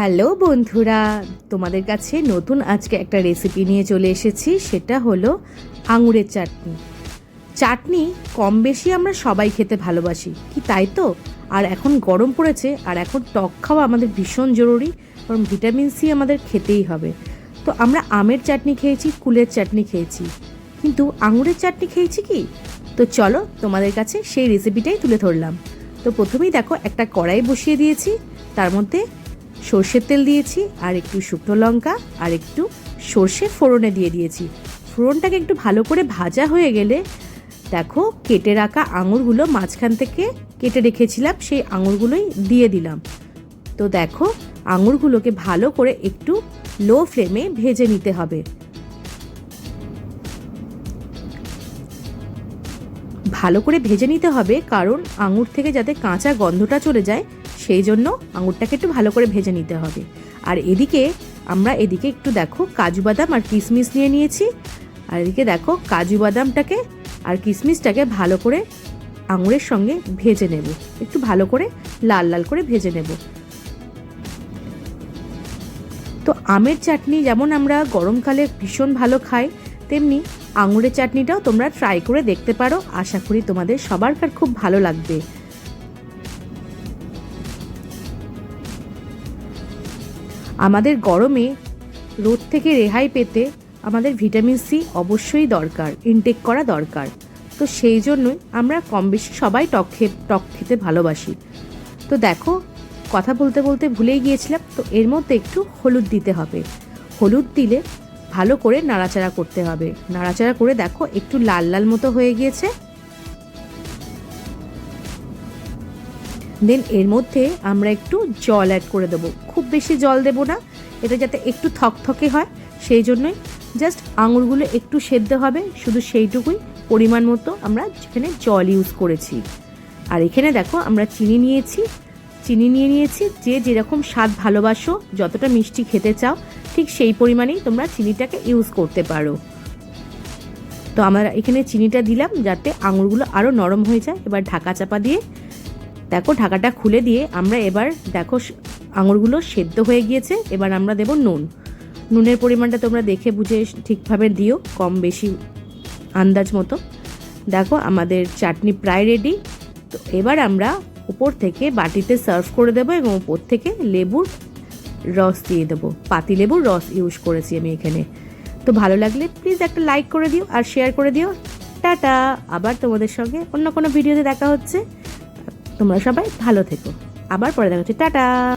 Hello বন্ধুরা, তোমাদের কাছে নতুন আজকে একটা রেসিপি নিয়ে চলে এসেছি, সেটা হলো আঙুরের চাটনি। চাটনি কম বেশি আমরা সবাই খেতে ভালোবাসি, কি তাই তো? আর এখন গরম পড়েছে, আর এখন টক খাওয়া আমাদের ভীষণ জরুরি, কারণ ভিটামিন সি আমাদের খেতেই হবে। তো আমরা আমের চাটনি খেয়েছি, কুলের চাটনি খেয়েছি, কিন্তু আঙুরের চাটনি খেয়েছি কি? তো চলো তোমাদের কাছে সেই রেসিপিটাই তুলে ধরলাম। তো প্রথমেই দেখো, একটা কড়াই বসিয়ে দিয়েছি, তার মধ্যে সর্ষের তেল দিয়েছি, আর একটু শুকনো লঙ্কা, আর একটু সর্ষে ফোড়নে দিয়ে দিয়েছি। ফোড়নটাকে একটু ভালো করে ভাজা হয়ে গেলে দেখো কেটে রাখা আঙুরগুলো মাঝখান থেকে কেটে রেখেছিলাম, সেই আঙুরগুলোই দিয়ে দিলাম। তো দেখো, আঙুরগুলোকে ভালো করে একটু লো ফ্লেমে ভেজে নিতে হবে। ভালো করে ভেজে নিতে হবে, কারণ আঙুর থেকে যাতে কাঁচা গন্ধটা চলে যায়, সেই জন্য আঙুরটাকে একটু ভালো করে ভেজে নিতে হবে। আর এদিকে আমরা এদিকে একটু দেখো কাজু বাদাম আর কিশমিশ নিয়ে নিয়েছি। আর এদিকে দেখো কাজু বাদামটাকে আর কিশমিশটাকে ভালো করে আঙুরের সঙ্গে ভেজে নেব। একটু ভালো করে লাল লাল করে ভেজে নেব। তো আমের চাটনি যেমন আমরা গরমকালে ভীষণ ভালো খাই তেমনি আঙুরের চাটনিটাও তোমরা ট্রাই করে দেখতে পারো। আশা করি তোমাদের সবার খুব ভালো লাগবে। আমাদের গরমে রোদ থেকে রেহাই পেতে আমাদের ভিটামিন সি অবশ্যই দরকার ইনটেক করা দরকার। তো সেই জন্যই আমরা কম বেশি সবাই টক খে টক খেতে ভালোবাসি। তো দেখো, কথা বলতে বলতে ভুলেই গিয়েছিলাম, তো এর মধ্যে একটু হলুদ দিতে হবে। হলুদ দিলে ভালো করে নাড়াচাড়া করতে হবে। নাড়াচাড়া করে দেখো, একটু লাল লাল মতো হয়ে গিয়েছে। দেন এর মধ্যে আমরা একটু জল অ্যাড করে দেবো। খুব বেশি জল দেবো না। এটা যাতে একটু থকথকে হয়, সেই জন্যই জাস্ট আঙুরগুলো একটু সেদ্ধ হবে। শুধু সেইটুকুই পরিমাণ মতো আমরা এখানে জল ইউজ করেছি। আর এখানে দেখো, আমরা চিনি নিয়েছি। চিনি নিয়ে নিয়েছি যে যেরকম স্বাদ ভালোবাসো, যতটা মিষ্টি খেতে চাও ঠিক সেই পরিমাণেই তোমরা চিনিটাকে ইউজ করতে পারো। তো আমরা এখানে চিনিটা দিলাম যাতে আঙুরগুলো আরও নরম হয়ে যায়। এবার ঢাকা চাপা দিয়ে, দেখো ঢাকাটা খুলে দিয়ে আমরা এবার দেখো আঙুরগুলো সেদ্ধ হয়ে গিয়েছে। এবার আমরা দেব নুন। নুনের পরিমাণটা তোমরা দেখে বুঝে ঠিকভাবে দিও, কম বেশি আন্দাজ মতো। দেখো আমাদের চাটনি প্রায় রেডি তো এবার আমরা উপর থেকে বাটিতে সার্ভ করে দেবো এবং উপর থেকে লেবুর রস দিয়ে দেবো। পাতি লেবুর রস ইউজ করেছি আমি এখানে। তো ভালো লাগলে প্লিজ একটা লাইক করে দিও আর শেয়ার করে দিও। টাটা! আবার তোমাদের সঙ্গে অন্য কোনো ভিডিওতে দেখা হচ্ছে। তোমরা সবাই ভালো থেকো। আবার পরে দেখা হচ্ছে। টাটা!